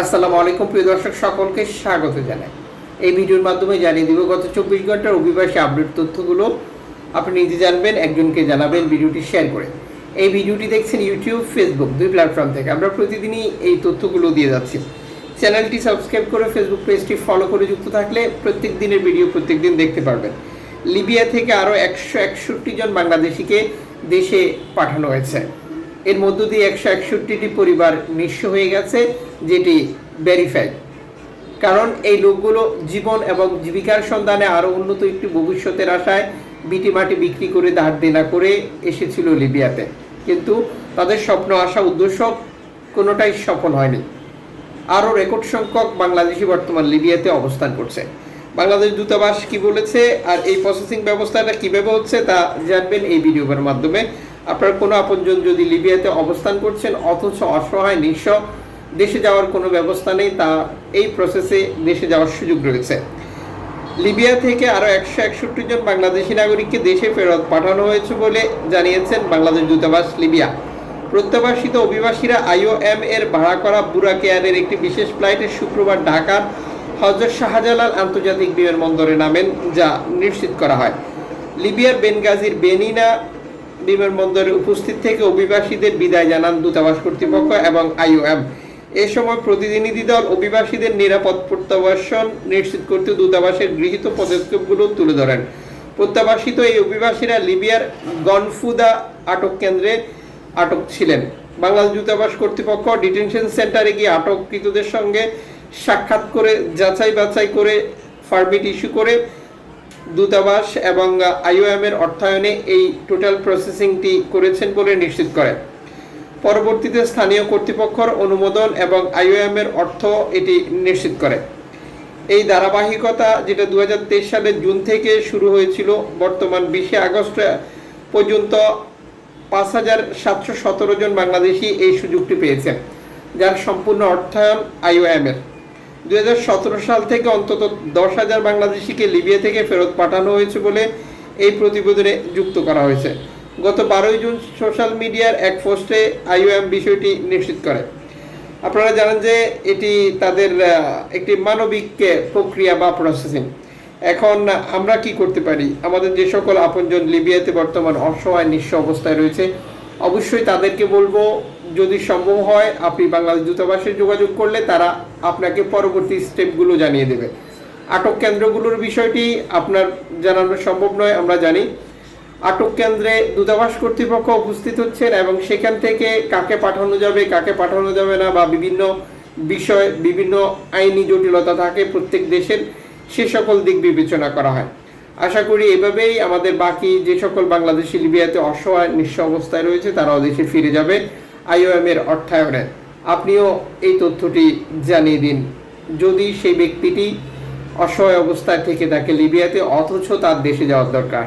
আসসালামু আলাইকুম প্রিয় দর্শক, সকলকে স্বাগত জানাই। এই ভিডিওর মাধ্যমে জানিয়ে দিব, গত চব্বিশ ঘণ্টার অভিবাসী আপডেট তথ্যগুলো আপনি নিজে জানবেন, একজনকে জানাবেন, ভিডিওটি শেয়ার করে। এই ভিডিওটি দেখছেন ইউটিউব, ফেসবুক, দুই প্ল্যাটফর্ম থেকে। আমরা প্রতিদিনই এই তথ্যগুলো দিয়ে যাচ্ছি। চ্যানেলটি সাবস্ক্রাইব করে ফেসবুক পেজটি ফলো করে যুক্ত থাকলে প্রত্যেক দিনের ভিডিও প্রত্যেক দিন দেখতে পারবেন। লিবিয়া থেকে আরও একশো একষট্টি জন বাংলাদেশিকে দেশে পাঠানো হয়েছে। এর মধ্য দিয়ে একশো একষট্টিটি পরিবার নিঃস্ব হয়ে গেছে, যেটি ভেরিফাইড কারণ এই লোকগুলো জীবন এবং জীবিকার সন্ধানে আরও উন্নত একটি ভবিষ্যতের আশায় বিটি মাটি বিক্রি করে ধার দেনা করে এসেছিল লিবিয়াতে। কিন্তু তাদের স্বপ্ন, আশা, উদ্দেশ্য কোনোটাই সফল হয়নি। আরও রেকর্ড সংখ্যক বাংলাদেশি বর্তমান লিবিয়াতে অবস্থান করছে। বাংলাদেশ দূতাবাস কি বলেছে আর এই প্রসেসিং ব্যবস্থাটা কীভাবে হচ্ছে তা জানবেন এই ভিডিওর মাধ্যমে। আপনার কোনো আপনজন যদি লিবিয়াতে অবস্থান করছেন, অথচ অসহায়, নিঃস্ব, দেশে যাওয়ার কোনো ব্যবস্থা নেই, তা এই প্রসেসে দেশে যাওয়ার সুযোগ রয়েছে। লিবিয়া থেকে আরও একশো একষট্টি জন বাংলাদেশি নাগরিককে দেশে ফেরত পাঠানো হয়েছে বলে জানিয়েছেন বাংলাদেশ দূতাবাস লিবিয়া। প্রত্যাবাসিত অভিবাসীরা আইওএম এর ভাড়া করা বুরাক এয়ারের একটি বিশেষ ফ্লাইটে শুক্রবার ঢাকার হজরত শাহজালাল আন্তর্জাতিক বিমানবন্দরে নামেন, যা নিশ্চিত করা হয়। লিবিয়ার বেনগাজির বেনিনা বিমানবন্দরে উপস্থিত থেকে অভিবাসীদের বিদায় জানান দূতাবাস কর্তৃপক্ষ এবং আইওএম। এ সময় প্রতিনিধি দল অভিবাসীদের নিরাপদ প্রত্যাবাসন নিশ্চিত করতে দূতাবাসের গৃহীত পদক্ষেপগুলো তুলে ধরেন। প্রত্যাবাসিত এই অভিবাসীরা লিবিয়ার গনফুদা আটক কেন্দ্রে আটক ছিলেন। বাংলাদেশ দূতাবাস কর্তৃপক্ষ ডিটেনশন সেন্টারে গিয়ে আটককৃতদের সঙ্গে সাক্ষাৎ করে যাচাই বাছাই করে, পারমিট ইস্যু করে দূতাবাস এবং আইওএম এর অর্থায়নে এই টোটাল প্রসেসিংটি করেছেন বলে নিশ্চিত করে পরবর্তীতে স্থানীয় কর্তৃপক্ষের অনুমোদন এবং আইওএম এর অর্থ এটি নিশ্চিত করে। এই ধারাবাহিকতা যেটা দুই হাজার তেইশ সালের জুন থেকে শুরু হয়েছিল, বর্তমান বিশে আগস্ট পর্যন্ত পাঁচ হাজার সাতশো সতেরো জন বাংলাদেশি এই সুযোগটি পেয়েছেন, যার সম্পূর্ণ অর্থায়ন আইওএম এর। দু হাজার সতেরো সাল থেকে অন্তত দশ হাজার বাংলাদেশিকে লিবিয়া থেকে ফেরত পাঠানো হয়েছে বলে এই প্রতিবেদনে যুক্ত করা হয়েছে। গত বারোই জুন সোশ্যাল মিডিয়ার এক পোস্টে আইওএম বিষয়টি নিশ্চিত করে। আপনারা জানেন যে এটি তাদের একটি মানবিক প্রক্রিয়া বা প্রসেসিং এখন আমরা কি করতে পারি? আমাদের যে সকল আপনজন লিবিয়াতে বর্তমান অসহায়, নিঃস্ব অবস্থায় রয়েছে, অবশ্যই তাদেরকে বলব যদি সম্ভব হয়, আপনি বাংলাদেশ দূতাবাসে যোগাযোগ করলে তারা আপনাকে পরবর্তী স্টেপগুলো জানিয়ে দেবে। আটক কেন্দ্রগুলোর বিষয়টি আপনার জানানো সম্ভব নয়, আমরা জানি। আটক কেন্দ্রে দূতাবাস কর্তৃপক্ষ উপস্থিত হচ্ছেন এবং সেখান থেকে কাকে পাঠানো যাবে, কাকে পাঠানো যাবে না বা বিভিন্ন বিষয়, বিভিন্ন আইনি জটিলতা থাকে প্রত্যেক দেশের, সে সকল দিক বিবেচনা করা হয়। আশা করি এভাবেই আমাদের বাকি যে সকল বাংলাদেশি লিবিয়াতে অসহায়, নিঃস্ব অবস্থায় রয়েছে, তারাও দেশে ফিরে যাবে। আইওএম এর অর্থায়নে। আপনিও এই তথ্যটি জানিয়ে দিন। যদি সেই ব্যক্তিটি অসহায় অবস্থায় থেকে থাকে লিবিয়াতে, অথচ তার দেশে যাওয়ার দরকার।